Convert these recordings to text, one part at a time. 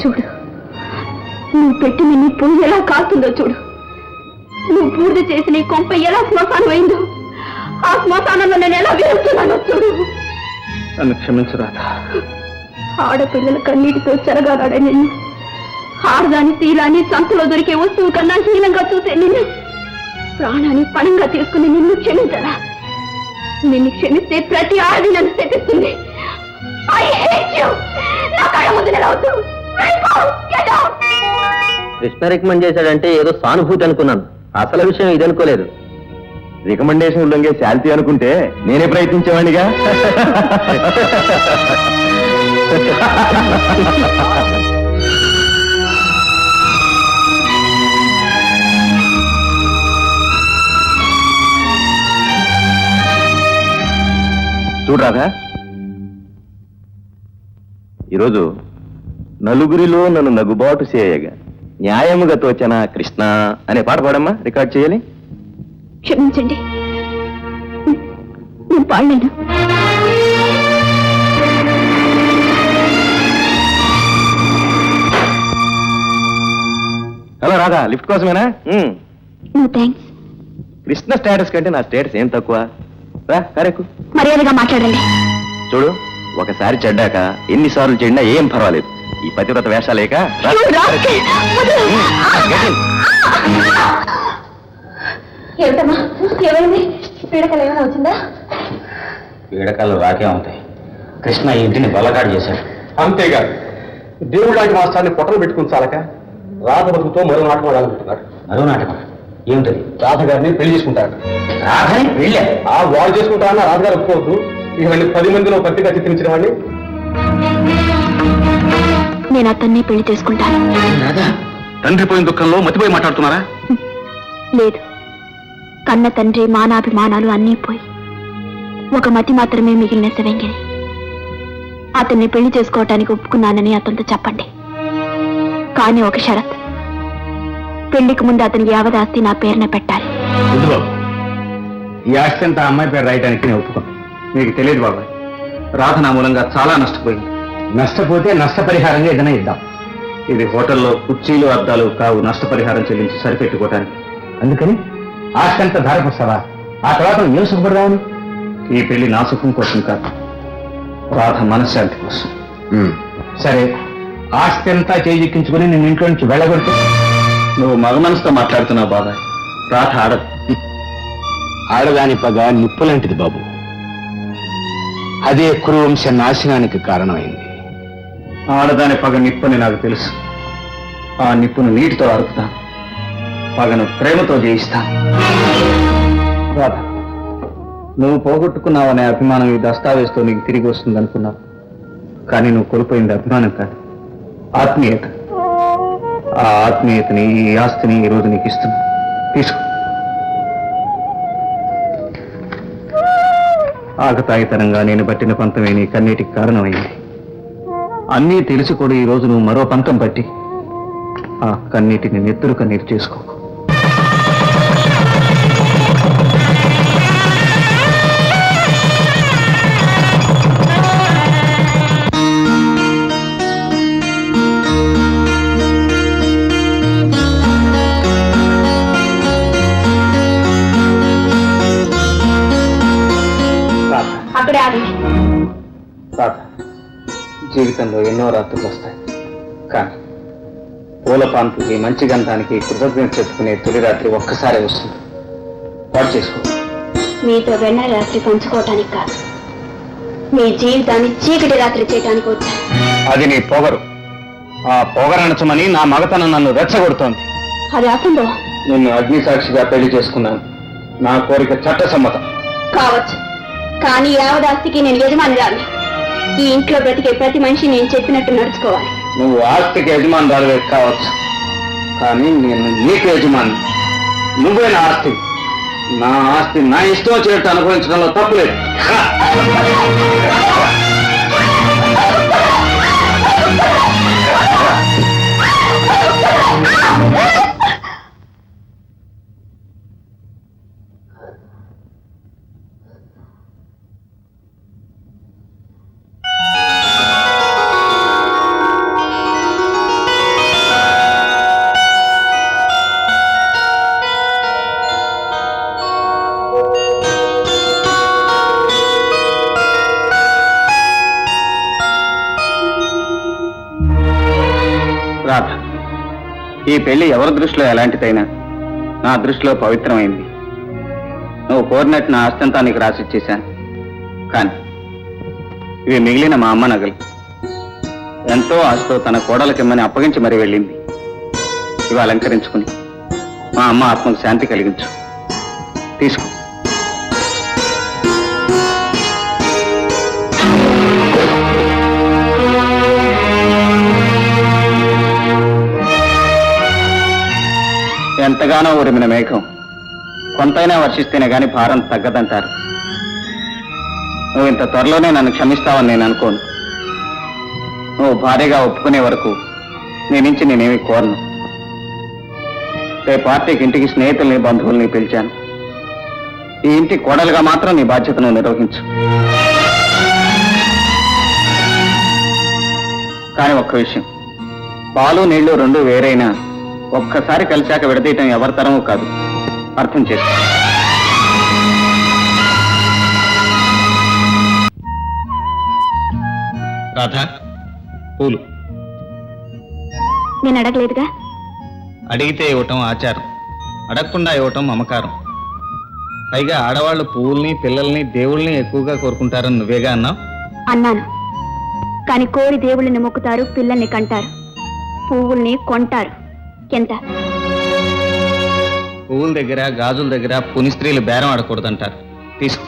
చూడు నువ్వు పెట్టిన నీ పువ్వు ఎలా కాస్తుందో చూడు. నువ్వు పూర్తి చేసిన ఈ కొంప ఎలా శ్మశానం అయిందో ఆ శ్మశానంలో నేను ఎలా వేస్తున్నానో చూడు. నన్ను క్షమించు రాధ. ఆడపిల్లల కన్నీటితో చెరగారాడే నిన్ను. ఆడదాని శీలాన్ని సంతలో దొరికే వస్తువు కన్నా హీనంగా చూసే నిన్ను. ప్రాణాన్ని పణంగా తీసుకుని నిన్ను క్షమించరా? నిన్ను క్షమిస్తే ప్రతి ఆడది నన్ను శపిస్తుంది. కృష్ణ రికమెండ్ చేశాడంటే ఏదో సానుభూతి అనుకున్నాను. అసలు విషయం ఇది అనుకోలేదు. రికమెండేషన్ ఉల్లంఘే శాంతి అనుకుంటే నేనే ప్రయత్నించేవాడిగా చూడరాదా ఈరోజు నలుగురిలో నన్ను నగుబాటు చేయగా న్యాయముగా తోచన కృష్ణ అనే పాట పాడమ్మా రికార్డ్ చేయాలి? క్షమించండి. నేను పాడలేను. హలో రాధా లిఫ్ట్ కోసమేనా. నో థ్యాంక్స్ కృష్ణ స్టేటస్ కంటే నా స్టేటస్ ఏం తక్కువ? రా కరెక్ట్ మర్యాదగా మాట్లాడండి. చూడు. ఒకసారి చెడ్డాక ఎన్నిసార్లు చెడినా ఏం పర్వాలేదు. ఈ పతివ్రత వేషాలేక. ఏమిటమ్మా? ఏమైంది? పీడకలు ఏమైనా వచ్చిందా? పీడకలు రాకే ఉంటాయి. కృష్ణ ఈ ఇంటిని బలగాడు చేశాడు. అంతేగాదు. దేవుడు లాంటి మాస్టర్ని పొట్టలు పెట్టుకుని చాలక రాధ బతుకుతో మరో నాటకం ఆడాలనుకుంటున్నాడు. మరో నాటకం ఏమిటది? రాధ గారిని పెళ్ళి చేసుకుంటాడు రాధని వెళ్ళా ఆ వాడు చేసుకుంటారన్న రాధగారు ఒప్పుకోవద్దు. ఇవన్నీ పది మందిలో పత్రిక చిత్రించిన వాడిని. నేను అతన్ని పెళ్ళి చేసుకుంటాను. తండ్రి పోయిన దుఃఖంలో మతిపోయి మాట్లాడుతున్నారా? లేదు. కన్న తండ్రి మానాభిమానాలు అన్నీ పోయి. ఒక మతి మాత్రమే మిగిలిన శివంగిని అతన్ని పెళ్ళి చేసుకోవటానికి ఒప్పుకున్నానని అతనితో చెప్పండి. కానీ ఒక షరత్. పెళ్ళికి ముందు అతని యావదాస్తి నా పేరున పెట్టాలి. ఈ ఆస్తి అంతా అమ్మాయి పేరు రాయడానికి నేను ఒప్పుకోను. మీకు తెలియదు బాబాయ్. రాధ నా మూలంగా చాలా నష్టపోయింది. నష్టపోతే నష్టపరిహారంగా ఏదైనా ఇద్దాం. ఇది హోటల్లో కుర్చీలు అద్దాలు కావు నష్టపరిహారం చెల్లించి సరిపెట్టుకోవటానికి అందుకని ఆస్తి అంతా ధారపోస్తావా? ఆ తర్వాత నేను సుఖపడదామని ఈ పెళ్ళి నా సుఖం కోసం కాదు. రాధ మనశ్శాంతి కోసం. సరే ఆస్తి అంతా చేజిక్కించుకుని నేను ఇంట్లో నుంచి వెళ్ళగొడితే. నువ్వు మగ మనసుతో మాట్లాడుతున్నావు బాబాయ్. రాధ ఆడదు. ఆడదాని పగ నిప్పులాంటిది బాబు. అదే కురువంశ నాశనానికి కారణమైంది. ఆడదాని పగ నిప్పుని నాకు తెలుసు. ఆ నిప్పును నీటితో అరుపుతాను పగను ప్రేమతో జయిస్తా. రాధ నువ్వు పోగొట్టుకున్నావనే అభిమానం ఈ దస్తావేజ్తో నీకు తిరిగి వస్తుంది అనుకున్నావు కానీ నువ్వు కోల్పోయింది అభిమానం కాదు. ఆత్మీయత. ఆ ఆత్మీయతని ఈ ఆస్తిని ఈ రోజు నీకు ఇస్తున్నా. తీసుకో. ఆగతాయితనంగా నేను పట్టిన పంతమే నీ కన్నీటికి కారణమైంది. అన్నీ తెలిసి కూడా ఈ నువ్వు మరో పంతం పట్టి ఆ కన్నీటిని నెత్తురు కన్నీరు చేసుకో తాత జీవితంలో ఎన్నో రాత్రులు వస్తాయి. కానీ పూల పాన్పుకి మంచి గంధానికి కృతజ్ఞత చెప్పుకునే తొలి రాత్రి ఒక్కసారి వస్తుంది. పాడు చేసుకో. మీతో వెన్న రాత్రి పంచుకోవటానికి కాదు. మీ జీవితాన్ని చీకటి రాత్రి చేయటానికి వచ్చాను. అది నీ పొగరు. ఆ పొగరనచమని నా మగతనం నన్ను రెచ్చగొడుతోంది. అది అసంభవం నిన్ను అగ్ని సాక్షిగా పెళ్ళి చేసుకున్నాను. నా కోరిక చట్టసమ్మతం. కావచ్చు. కానీ యావదాస్తికి నేను యజమానురాలి ఈ ఇంట్లో బ్రతికే ప్రతి మనిషి నేను చెప్పినట్టు నడుచుకోవాలి. నువ్వు ఆస్తికి యజమానురాలు కావచ్చు. కానీ నేను నీకు యజమాని. నువ్వే నా ఆస్తి. నా ఆస్తి నా ఇష్టం వచ్చినట్టు అనుభవించడంలో తప్పలేదు Ah! ఈ పెళ్ళి ఎవరి దృష్టిలో ఎలాంటిదైనా? నా దృష్టిలో పవిత్రమైంది. నువ్వు కోరినట్టు నా ఆస్తంతా నీకు రాసిచ్చేశాను. కానీ ఇవి మిగిలిన మా అమ్మ నగలు. ఎంతో ఆశతో తన కోడలకిమ్మని అప్పగించి మరీ వెళ్ళింది. ఇవి అలంకరించుకుని మా అమ్మ ఆత్మకు శాంతి కలిగించు. తీసుకో. ఎంతగానో ఉరిమిన మేఘం. కొంతైనా వర్షిస్తేనే గాని భారం తగ్గదంటారు. నువ్వు ఇంత త్వరలోనే నన్ను క్షమిస్తావని నేను అనుకోను. నువ్వు భారీగా ఒప్పుకునే వరకు నీ నుంచి నేనేమి కోరను. రేపు పార్టీకి ఇంటికి స్నేహితుల్ని బంధువుల్ని పిలిచాను. ఈ ఇంటి కోడలుగా మాత్రం నీ బాధ్యతను నిర్వహించు. కానీ ఒక్క విషయం. పాలు నీళ్ళు రెండు వేరైనా ఒక్కసారి కలిశాక విడదీయటం ఎవరి తరమూ కాదు. అర్థం చేసుకో. రాధా పూలు. నేను అడగలేదుగా? అడిగితే ఇవ్వటం ఆచారం. అడగకుండా ఇవ్వటం మమకారం. పైగా ఆడవాళ్ళు పువ్వుల్ని పిల్లల్ని దేవుళ్ళని ఎక్కువగా కోరుకుంటారని నువ్వేగా అన్నావు? అన్నాను. కాని కోరి దేవుళ్ళని మొక్కుతారు పిల్లల్ని కంటారు. పువ్వుల్ని కొంటారు. ఎంత? పువ్వుల దగ్గర గాజుల దగ్గర పుని స్త్రీలు బేరం ఆడకూడదంటారు. తీసుకో.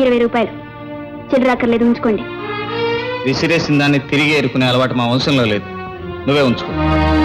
ఇరవై రూపాయలు. చిల్లరాకర్లేదు ఉంచుకోండి. విసిరేసిన దాన్ని తిరిగి ఏరుకునే అలవాటు మా వంశంలో లేదు. నువ్వే ఉంచుకో.